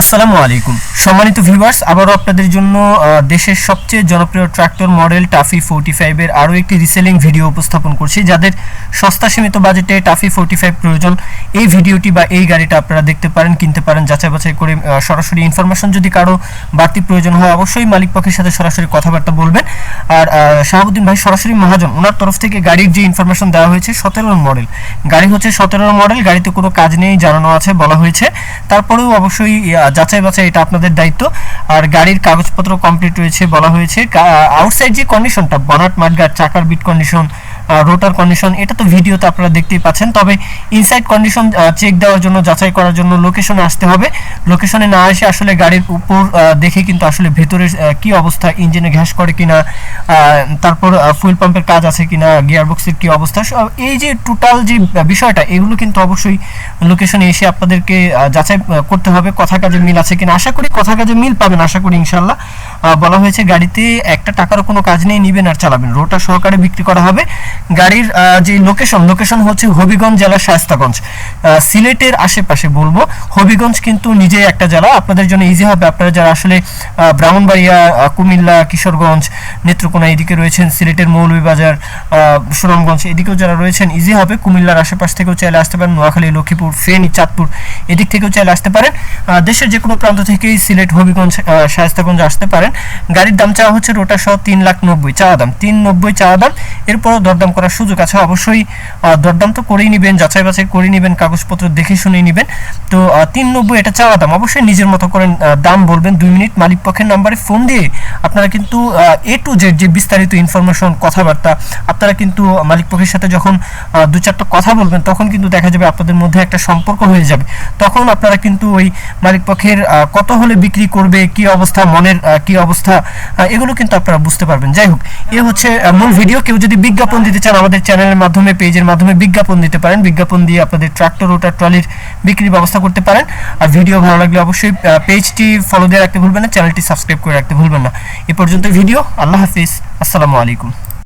আসসালামু আলাইকুম। সম্মানিত ভিউয়ার্স আবারও আপনাদের জন্য দেশের সবচেয়ে জনপ্রিয় ট্রাক্টর মডেল টাফি ফোর্টি ফাইভের আরও একটি রিসেলিং ভিডিও উপস্থাপন করছি। যাদের সস্তা সীমিত বাজেটে টাফি ফোর্টি ফাইভ প্রয়োজন, এই ভিডিওটি বা এই গাড়িটা আপনারা দেখতে পারেন, কিনতে পারেন, যাচাই বাছাই করে সরাসরি ইনফরমেশন যদি কারও বাড়তি প্রয়োজন হয়, অবশ্যই মালিক পক্ষের সাথে সরাসরি কথাবার্তা বলবেন। আর শাহাবুদ্দিন ভাই সরাসরি মহাজন ওনার তরফ থেকে গাড়ির যে ইনফরমেশন দেওয়া হয়েছে সতেরোর মডেল গাড়ি হচ্ছে সতেরোর মডেল গাড়িতে কোনো কাজ নেই, জানানো আছে, বলা হয়েছে। তারপরেও অবশ্যই যাচাই বাছাই এটা আপনাদের দায়িত্ব। আর গাড়ির কাগজপত্র কমপ্লিট হয়েছে বলা হয়েছে। আউটসাইড যে কন্ডিশনটা বনাট মাঠঘাট চাকার বিট কন্ডিশন রোটার কন্ডিশন এটা তো ভিডিওতে আপনারা দেখতেই পাচ্ছেন। তবে ইনসাইড কন্ডিশন চেক দেওয়ার জন্য, যাচাই করার জন্য লোকেশনে আসতে হবে। লোকেশনে না এসে আসলে গাড়ির উপর দেখে কিন্তু আসলে ভেতরের কি অবস্থা ইঞ্জিনে ঘ্যাস করে কিনা তারপর ফুয়েল পাম্পের কাজ আছে কিনা গিয়ার বক্সের কি অবস্থা এই যে টোটাল যে বিষয়টা, এগুলো কিন্তু অবশ্যই লোকেশনে এসে আপনাদেরকে যাচাই করতে হবে, কথা কাজে মিল আছে কিনা। আশা করি কথা কাজে মিল পাবেন, আশা করি ইনশাল্লাহ বলা হয়েছে গাড়িতে একটা টাকারও কোনো কাজ নেই, নিবেন আর চালাবেন। রোটা সহকারে বিক্রি করা হবে। গাড়ির যে লোকেশন লোকেশন হচ্ছে হবিগঞ্জ জেলার শায়স্তাগঞ্জ। সিলেটের আশেপাশে বলব, হবিগঞ্জ কিন্তু নিজে একটা জেলা। আপনাদের জন্য ইজি হবে। আপনারা যারা আসলে ব্রাহ্মণবাড়িয়া কুমিল্লা, কিশোরগঞ্জ, নেত্রকোনা এদিকে রয়েছেন, সিলেটের মৌলভীবাজার সুনামগঞ্জ এদিকেও যারা রয়েছেন ইজি হবে। কুমিল্লার আশেপাশ থেকেও চাইলে আসতে পারেন। নোয়াখালী, লক্ষ্মীপুর, ফেনী, চাঁদপুর এদিক থেকেও চাইলে আসতে পারেন। দেশের যে কোনো প্রান্ত থেকেই সিলেট, হবিগঞ্জ শায়েস্তাগঞ্জ আসতে পারেন। গাড়ির দাম চাওয়া হচ্ছে রোটা সহ তিন লাখ নব্বই চাওয়া দাম। তিন নব্বই চাওয়া দাম। এরপরও দরদাম করার সুযোগ আছে, অবশ্যই দরদাম তো করেই নেবেন, যাচাই বাছাই করে নেবেন, কাগজপত্র দেখে শুনে নেবেন। তো তিন নব্বই এটা চাওয়া দাম, অবশ্যই নিজের মতো করে দাম বলবেন, দুই মিনিট, মালিক পক্ষের নাম্বারে ফোন দিয়ে আপনারা কিন্তু এ টু জেড যে বিস্তারিত ইনফরমেশন কথাবার্তা, আপনারা কিন্তু মালিক পক্ষের সাথে যখন দু চারটা কথা বলবেন, তখন কিন্তু দেখা যাবে আপনাদের মধ্যে একটা সম্পর্ক হয়ে যাবে। তখন আপনারা কিন্তু ওই মালিক পক্ষের কত হলে বিক্রি করবে, কি অবস্থা, মনের কি অবস্থা এগুলো কিন্তু আপনারা বুঝতে পারবেন। যাই হোক, এ হচ্ছে মূল ভিডিও। কেউ যদি বিজ্ঞাপন দিতে চান আমাদের চ্যানেলের মাধ্যমে, পেজের মাধ্যমে বিজ্ঞাপন দিতে পারেন, বিজ্ঞাপন দিয়ে আপনাদের ট্রাক্টর ওটা ট্রলির বিক্রির ব্যবস্থা করতে পারেন। আর ভিডিও ভালো লাগলে অবশ্যই পেজটি ফলো দিয়ে রাখতে ভুলবেন না, চ্যানেলটি সাবস্ক্রাইব করে রাখতে ভুলবেন না। এ পর্যন্ত ভিডিও, আল্লাহ হাফিজ, আসসালামু আলাইকুম।